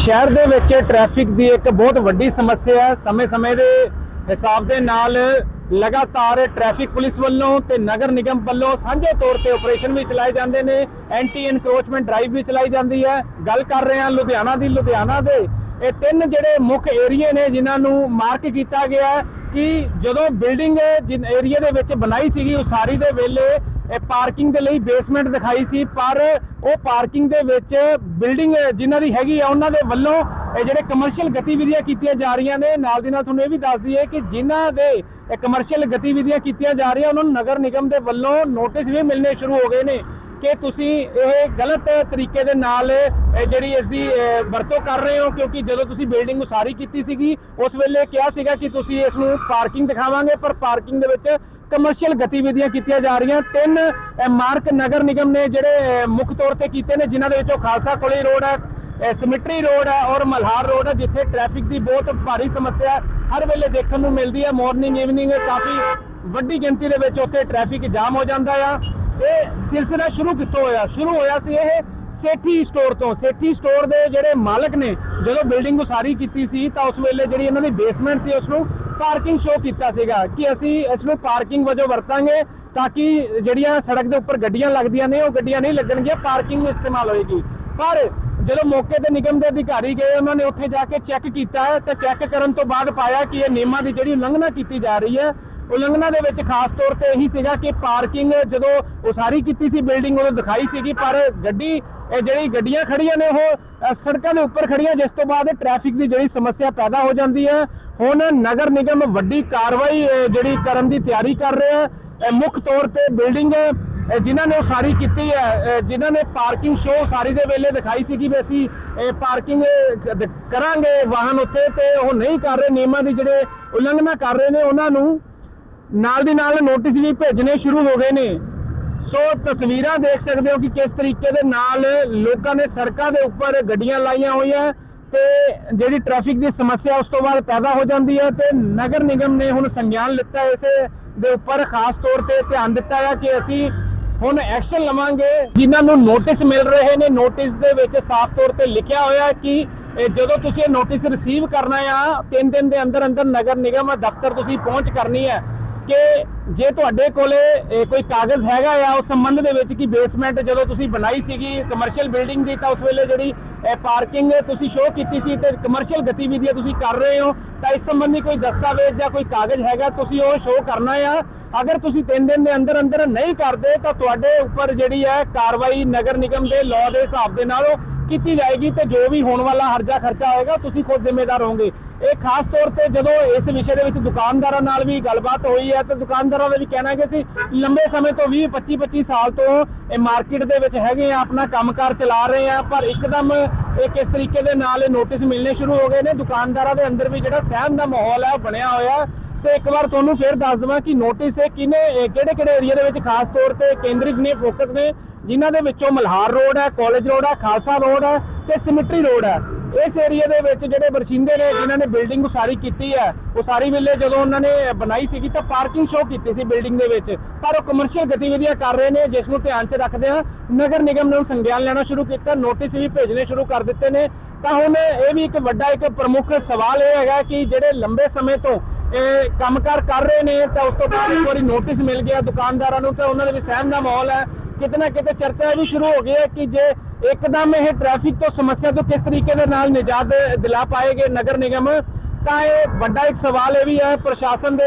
ਸ਼ਹਿਰ ਦੇ ਵਿੱਚ ਟ੍ਰੈਫਿਕ ਦੀ ਇੱਕ ਬਹੁਤ ਵੱਡੀ ਸਮੱਸਿਆ ਹੈ। ਸਮੇਂ-ਸਮੇਂ ਦੇ ਹਿਸਾਬ ਦੇ ਨਾਲ ਲਗਾਤਾਰ ਟ੍ਰੈਫਿਕ ਪੁਲਿਸ ਵੱਲੋਂ ਤੇ ਨਗਰ ਨਿਗਮ ਵੱਲੋਂ ਸਾਂਝੇ ਤੌਰ ਤੇ ਆਪਰੇਸ਼ਨ ਵੀ ਚਲਾਏ ਜਾਂਦੇ ਨੇ। ਐਂਟੀ ਇਨਕਰੋਚਮੈਂਟ ਡਰਾਈਵ ਵੀ ਚਲਾਈ ਜਾਂਦੀ ਹੈ। ਗੱਲ ਕਰ ਰਹੇ ਹਾਂ ਲੁਧਿਆਣਾ ਦੀ। ਲੁਧਿਆਣਾ ਦੇ ਇਹ ਤਿੰਨ ਜਿਹੜੇ ਮੁੱਖ ਏਰੀਏ ਨੇ ਜਿਨ੍ਹਾਂ ਨੂੰ ਮਾਰਕ ਕੀਤਾ ਗਿਆ ਕਿ ਜਦੋਂ ਬਿਲਡਿੰਗ ਜਿਨ ਏਰੀਆ ਦੇ ਵਿੱਚ ਬਣਾਈ ਸੀਗੀ ਉਸਾਰੀ ਦੇ ਵੇਲੇ, ਇਹ ਪਾਰਕਿੰਗ ਦੇ ਲਈ ਬੇਸਮੈਂਟ ਦਿਖਾਈ ਸੀ। ਪਰ ਉਹ ਪਾਰਕਿੰਗ ਦੇ ਵਿੱਚ ਬਿਲਡਿੰਗ ਜਿਨ੍ਹਾਂ ਦੀ ਹੈਗੀ ਆ, ਉਹਨਾਂ ਦੇ ਵੱਲੋਂ ਇਹ ਜਿਹੜੇ ਕਮਰਸ਼ੀਅਲ ਗਤੀਵਿਧੀਆਂ ਕੀਤੀਆਂ ਜਾ ਰਹੀਆਂ ਨੇ, ਨਾਲ ਦੀ ਨਾਲ ਤੁਹਾਨੂੰ ਇਹ ਵੀ ਦੱਸ ਦਈਏ ਕਿ ਜਿਨ੍ਹਾਂ ਦੇ ਇਹ ਕਮਰਸ਼ੀਅਲ ਗਤੀਵਿਧੀਆਂ ਕੀਤੀਆਂ ਜਾ ਰਹੀਆਂ, ਉਹਨਾਂ ਨੂੰ ਨਗਰ ਨਿਗਮ ਦੇ ਵੱਲੋਂ ਨੋਟਿਸ ਵੀ ਮਿਲਣੇ ਸ਼ੁਰੂ ਹੋ ਗਏ ਨੇ ਕਿ ਤੁਸੀਂ ਇਹ ਗਲਤ ਤਰੀਕੇ ਦੇ ਨਾਲ ਜਿਹੜੀ ਇਸ ਦੀ ਵਰਤੋਂ ਕਰ ਰਹੇ ਹੋ, ਕਿਉਂਕਿ ਜਦੋਂ ਤੁਸੀਂ ਬਿਲਡਿੰਗ ਉਸਾਰੀ ਕੀਤੀ ਸੀਗੀ, ਉਸ ਵੇਲੇ ਕਿਹਾ ਸੀਗਾ ਕਿ ਤੁਸੀਂ ਇਸ ਨੂੰ ਪਾਰਕਿੰਗ ਦਿਖਾਵਾਂਗੇ, ਪਰ ਪਾਰਕਿੰਗ ਦੇ ਵਿੱਚ ਕਮਰਸ਼ੀਅਲ ਗਤੀਵਿਧੀਆਂ ਕੀਤੀਆਂ ਜਾ ਰਹੀਆਂ। ਤਿੰਨ ਮਾਰਕ ਨਗਰ ਨਿਗਮ ਨੇ ਜਿਹੜੇ ਮੁੱਖ ਤੌਰ ਤੇ ਕੀਤੇ ਨੇ, ਜਿਨ੍ਹਾਂ ਦੇ ਵਿੱਚੋਂ ਖਾਲਸਾ ਕੋਲੇ ਰੋਡ ਹੈ, ਇਹ ਸਿਮਟਰੀ ਰੋਡ ਹੈ ਔਰ ਮਲਹਾਰ ਰੋਡ ਹੈ, ਜਿੱਥੇ ਟ੍ਰੈਫਿਕ ਦੀ ਬਹੁਤ ਭਾਰੀ ਸਮੱਸਿਆ ਹਰ ਵੇਲੇ ਦੇਖਣ ਨੂੰ ਮਿਲਦੀ ਹੈ। ਮਾਰਨਿੰਗ ਈਵਨਿੰਗ ਕਾਫੀ ਵੱਡੀ ਗਿਣਤੀ ਦੇ ਵਿੱਚ ਉੱਥੇ ਟ੍ਰੈਫਿਕ ਜਾਮ ਹੋ ਜਾਂਦਾ ਆ। ਇਹ ਸਿਲਸਿਲਾ ਸ਼ੁਰੂ ਕਿੱਥੋਂ ਹੋਇਆ? ਸ਼ੁਰੂ ਹੋਇਆ ਸੀ ਇਹ ਸੇਠੀ ਸਟੋਰ ਤੋਂ। ਸੇਠੀ ਸਟੋਰ ਦੇ ਜਿਹੜੇ ਮਾਲਕ ਨੇ, ਜਦੋਂ ਬਿਲਡਿੰਗ ਉਸਾਰੀ ਕੀਤੀ ਸੀ, ਤਾਂ ਉਸ ਵੇਲੇ ਜਿਹੜੀ ਇਹਨਾਂ ਦੀ ਬੇਸਮੈਂਟ ਸੀ ਉਸ ਨੂੰ ਪਾਰਕਿੰਗ ਸ਼ੋਅ ਕੀਤਾ ਸੀਗਾ ਕਿ ਅਸੀਂ ਇਸ ਨੂੰ ਪਾਰਕਿੰਗ ਵਜੋਂ ਵਰਤਾਂਗੇ ਤਾਂ ਕਿ ਜਿਹੜੀਆਂ ਸੜਕ ਦੇ ਉੱਪਰ ਗੱਡੀਆਂ ਲੱਗਦੀਆਂ ਨੇ, ਉਹ ਗੱਡੀਆਂ ਨਹੀਂ ਲੱਗਣਗੀਆਂ ਪਾਰਕਿੰਗ ਇਸਤੇਮਾਲ ਹੋਏਗੀ। ਪਰ ਜਦੋਂ ਮੌਕੇ ਤੇ ਨਿਗਮ ਦੇ ਅਧਿਕਾਰੀ ਗਏ, ਉਹਨਾਂ ਨੇ ਉੱਥੇ ਜਾ ਕੇ ਚੈੱਕ ਕੀਤਾ ਤੇ ਚੈੱਕ ਕਰਨ ਤੋਂ ਬਾਅਦ ਪਾਇਆ ਕਿ ਇਹ ਨਿਯਮਾਂ ਦੀ ਜਿਹੜੀ ਉਲੰਘਣਾ ਕੀਤੀ ਜਾ ਰਹੀ ਹੈ, ਉਲੰਘਣਾ ਦੇ ਵਿੱਚ ਖਾਸ ਤੌਰ ਤੇ ਇਹੀ ਸੀਗਾ ਕਿ ਪਾਰਕਿੰਗ ਜਦੋਂ ਉਸਾਰੀ ਕੀਤੀ ਸੀ ਬਿਲਡਿੰਗ ਉਦੋਂ ਦਿਖਾਈ ਸੀਗੀ, ਪਰ ਗੱਡੀ, ਇਹ ਜਿਹੜੀ ਗੱਡੀਆਂ ਖੜੀਆਂ ਨੇ, ਉਹ ਸੜਕਾਂ ਦੇ ਉੱਪਰ ਖੜੀਆਂ ਜਿਸ ਤੋਂ ਬਾਅਦ ਟ੍ਰੈਫਿਕ ਦੀ ਜਿਹੜੀ ਸਮੱਸਿਆ ਪੈਦਾ ਹੋ ਜਾਂਦੀ ਹੈ ਹੁਣ ਨਗਰ ਨਿਗਮ ਵੱਡੀ ਕਾਰਵਾਈ ਜਿਹੜੀ ਕਰਨ ਦੀ ਤਿਆਰੀ ਕਰ ਰਿਹਾ ਹੈ। ਮੁੱਖ ਤੌਰ ਤੇ ਬਿਲਡਿੰਗ ਅ, ਜਿਨ੍ਹਾਂ ਨੇ ਉਸਾਰੀ ਕੀਤੀ ਹੈ ਜਿਨ੍ਹਾਂ ਨੇ ਪਾਰਕਿੰਗ ਸ਼ੋਅ ਸਾਰੀ ਦੇ ਵੇਲੇ ਦਿਖਾਈ ਸੀਗੀ ਵੀ ਅਸੀਂ ਪਾਰਕਿੰਗ ਕਰਾਂਗੇ ਵਾਹਨ ਉੱਤੇ ਤੇ ਉਹ ਨਹੀਂ ਕਰ ਰਹੇ। ਨਿਯਮਾਂ ਦੀ ਜਿਹੜੇ ਉਲੰਘਣਾ ਕਰ ਰਹੇ ਨੇ ਉਹਨਾਂ ਨੂੰ ਨਾਲ ਦੀ ਨਾਲ ਨੋਟਿਸ ਵੀ ਭੇਜਣੇ ਸ਼ੁਰੂ ਹੋ ਗਏ ਨੇ। ਸੋ ਤਸਵੀਰਾਂ ਦੇਖ ਸਕਦੇ ਹੋ ਕਿ ਕਿਸ ਤਰੀਕੇ ਦੇ ਨਾਲ ਲੋਕਾਂ ਨੇ ਸੜਕਾਂ ਦੇ ਉੱਪਰ ਗੱਡੀਆਂ ਲਾਈਆਂ ਹੋਈਆਂ। ਤੇ ਜਿਹੜੀ ਟ੍ਰੈਫਿਕ ਦੀ ਸਮੱਸਿਆ ਉਸ ਤੋਂ ਬਾਅਦ ਪੈਦਾ ਹੋ ਜਾਂਦੀ ਹੈ ਤੇ ਨਗਰ ਨਿਗਮ ਨੇ ਹੁਣ ਸੰਗਿਆਨ ਲਿੱਤਾ ਇਸ ਦੇ ਉੱਪਰ ਖਾਸ ਤੌਰ ਤੇ ਧਿਆਨ ਦਿੱਤਾ ਹੈ ਕਿ ਅਸੀਂ ਹੁਣ ਐਕਸ਼ਨ ਲਵਾਂਗੇ। ਜਿਨ੍ਹਾਂ ਨੂੰ ਨੋਟਿਸ ਮਿਲ ਰਹੇ ਨੇ ਨੋਟਿਸ ਦੇ ਵਿੱਚ ਸਾਫ਼ ਤੌਰ ਤੇ ਲਿਖਿਆ ਹੋਇਆ ਹੈ ਕਿ ਜਦੋਂ ਤੁਸੀਂ ਇਹ ਨੋਟਿਸ ਰਿਸੀਵ ਕਰਨਾ ਆ ਤਿੰਨ ਦਿਨ ਦੇ ਅੰਦਰ ਅੰਦਰ ਨਗਰ ਨਿਗਮ ਦਫ਼ਤਰ ਤੁਸੀਂ ਪਹੁੰਚ ਕਰਨੀ ਹੈ ਕਿ ਜੇ ਤੁਹਾਡੇ ਕੋਲੇ ਕੋਈ ਕਾਗਜ਼ ਹੈਗਾ ਆ, ਉਸ ਸੰਬੰਧ ਦੇ ਵਿੱਚ ਕਿ ਬੇਸਮੈਂਟ ਜਦੋਂ ਤੁਸੀਂ ਬਣਾਈ ਸੀਗੀ ਕਮਰਸ਼ੀਅਲ ਬਿਲਡਿੰਗ ਦੀ, ਤਾਂ ਉਸ ਵੇਲੇ ਜਿਹੜੀ ਪਾਰਕਿੰਗ ਤੁਸੀਂ ਸ਼ੋਅ ਕੀਤੀ ਸੀ ਤੇ ਕਮਰਸ਼ੀਅਲ ਗਤੀਵਿਧੀਆਂ ਤੁਸੀਂ ਕਰ ਰਹੇ ਹੋ, ਤਾਂ ਇਸ ਸੰਬੰਧੀ ਕੋਈ ਦਸਤਾਵੇਜ਼ ਜਾਂ ਕੋਈ ਕਾਗਜ਼ ਹੈਗਾ, ਤੁਸੀਂ ਉਹ ਸ਼ੋਅ ਕਰਨਾ ਆ। ਅਗਰ ਤੁਸੀਂ 3 ਦਿਨ ਦੇ ਅੰਦਰ ਅੰਦਰ ਨਹੀਂ ਕਰਦੇ, ਤਾਂ ਤੁਹਾਡੇ ਉੱਪਰ ਜਿਹੜੀ ਹੈ ਕਾਰਵਾਈ ਨਗਰ ਨਿਗਮ ਦੇ ਲਾਅ ਦੇ ਹਿਸਾਬ ਦੇ ਨਾਲ ਉਹ ਕੀਤੀ ਜਾਏਗੀ ਤੇ ਜੋ ਵੀ ਹੋਣ ਵਾਲਾ ਹਰਜਾ ਖਰਚਾ ਹੋਏਗਾ ਤੁਸੀਂ ਖੁਦ ਜ਼ਿੰਮੇਦਾਰ ਹੋਵੋਗੇ। ਇਹ ਖਾਸ ਤੌਰ ਤੇ ਜਦੋਂ ਇਸ ਵਿਸ਼ੇ ਦੇ ਵਿੱਚ ਦੁਕਾਨਦਾਰਾਂ ਨਾਲ ਵੀ ਗੱਲਬਾਤ ਹੋਈ ਹੈ, ਤਾਂ ਦੁਕਾਨਦਾਰਾਂ ਦਾ ਵੀ ਕਹਿਣਾ ਹੈ ਕਿ ਅਸੀਂ ਲੰਬੇ ਸਮੇਂ ਤੋਂ 20 25 25 ਸਾਲ ਤੋਂ ਇਹ ਮਾਰਕੀਟ ਦੇ ਵਿੱਚ ਹੈਗੇ ਆ ਆਪਣਾ ਕੰਮਕਾਰ ਚਲਾ ਰਹੇ ਆ ਪਰ ਇੱਕਦਮ ਇਹ ਕਿਸ ਤਰੀਕੇ ਦੇ ਨਾਲ ਇਹ ਨੋਟਿਸ ਮਿਲਣੇ ਸ਼ੁਰੂ ਹੋ ਗਏ ਨੇ? ਦੁਕਾਨਦਾਰਾਂ ਦੇ ਅੰਦਰ ਵੀ ਜਿਹੜਾ ਸਹਿਮ ਦਾ ਮਾਹੌਲ ਹੈ, ਉਹ ਬਣਿਆ ਹੋਇਆ ਤੇ ਇੱਕ ਵਾਰ ਤੁਹਾਨੂੰ ਫੇਰ ਦੱਸ ਦਵਾਂ ਕਿ ਨੋਟਿਸ ਇਹ ਕਿਨੇ ਕਿਹੜੇ ਕਿਹੜੇ ਏਰੀਆ ਦੇ ਵਿੱਚ ਖਾਸ ਤੌਰ ਤੇ ਕੇਂਦਰਿਤ ਨੇ, ਫੋਕਸ ਨੇ, ਜਿਨ੍ਹਾਂ ਦੇ ਵਿੱਚੋਂ ਮਲਹਾਰ ਰੋਡ ਹੈ, ਕਾਲਜ ਰੋਡ ਹੈ, ਖਾਲਸਾ ਰੋਡ ਹੈ ਤੇ ਸਿਮਟਰੀ ਰੋਡ ਹੈ। ਇਸ ਏਰੀਆ ਦੇ ਵਿੱਚ ਜਿਹੜੇ ਬਰਸ਼ਿੰਦੇ ਨੇ ਜਿਨ੍ਹਾਂ ਨੇ ਬਿਲਡਿੰਗ ਉਸਾਰੀ ਕੀਤੀ ਹੈ। ਉਸਾਰੀ ਵੇਲੇ ਜਦੋਂ ਉਹਨਾਂ ਨੇ ਬਣਾਈ ਸੀਗੀ ਤਾਂ ਪਾਰਕਿੰਗ ਸ਼ੋਅ ਕੀਤੀ ਸੀ ਬਿਲਡਿੰਗ ਦੇ ਵਿੱਚ। ਪਰ ਉਹ ਕਮਰਸ਼ੀਅਲ ਗਤੀਵਿਧੀਆਂ ਕਰ ਰਹੇ ਨੇ, ਜਿਸ ਨੂੰ ਧਿਆਨ 'ਚ ਰੱਖਦੇ ਆ ਨਗਰ ਨਿਗਮ ਨੇ ਸੰਗਿਆਨ ਲੈਣਾ ਸ਼ੁਰੂ ਕੀਤਾ ਨੋਟਿਸ ਵੀ ਭੇਜਣੇ ਸ਼ੁਰੂ ਕਰ ਦਿੱਤੇ ਨੇ। ਤਾਂ ਹੁਣ ਇਹ ਵੀ ਇੱਕ ਵੱਡਾ ਇੱਕ ਪ੍ਰਮੁੱਖ ਸਵਾਲ ਇਹ ਹੈਗਾ ਕਿ ਜਿਹੜੇ ਲੰਬੇ ਸਮੇਂ ਤੋਂ ਇਹ ਕੰਮਕਾਰ ਕਰ ਰਹੇ ਨੇ, ਤਾਂ ਉਸ ਤੋਂ ਬਾਅਦ ਇੱਕ ਵਾਰੀ ਨੋਟਿਸ ਮਿਲ ਗਿਆ ਦੁਕਾਨਦਾਰਾਂ ਨੂੰ ਤਾਂ ਉਹਨਾਂ ਦੇ ਵੀ ਸਹਿਮ ਦਾ ਮਾਹੌਲ ਹੈ। ਕਿਤੇ ਨਾ ਕਿਤੇ ਚਰਚਾ ਇਹ ਵੀ ਸ਼ੁਰੂ ਹੋ ਗਈ ਹੈ ਕਿ ਜੇ ਇੱਕਦਮ ਇਹ ਟ੍ਰੈਫਿਕ ਤੋਂ ਸਮੱਸਿਆ ਤੋਂ ਕਿਸ ਤਰੀਕੇ ਦੇ ਨਾਲ ਨਿਜਾਤ ਦਿਲਾ ਪਾਏਗੇ ਨਗਰ ਨਿਗਮ, ਤਾਂ ਇਹ ਵੱਡਾ ਇੱਕ ਸਵਾਲ ਇਹ ਵੀ ਹੈ ਪ੍ਰਸ਼ਾਸਨ ਦੇ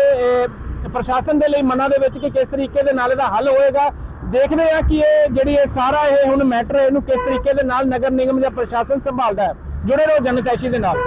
ਪ੍ਰਸ਼ਾਸਨ ਦੇ ਲਈ ਮਨਾਂ ਦੇ ਵਿੱਚ ਕਿ ਕਿਸ ਤਰੀਕੇ ਦੇ ਨਾਲ ਇਹਦਾ ਹੱਲ ਹੋਏਗਾ। ਦੇਖਦੇ ਆ ਕਿ ਇਹ ਜਿਹੜੀ ਇਹ ਸਾਰਾ ਇਹ ਹੁਣ ਮੈਟਰ ਇਹਨੂੰ ਕਿਸ ਤਰੀਕੇ ਦੇ ਨਾਲ ਨਗਰ ਨਿਗਮ ਜਾਂ ਪ੍ਰਸ਼ਾਸਨ ਸੰਭਾਲਦਾ ਹੈ। ਜੁੜੇ ਰਹੋ ਜਨਤਾਸ਼ੀ ਦੇ ਨਾਲ।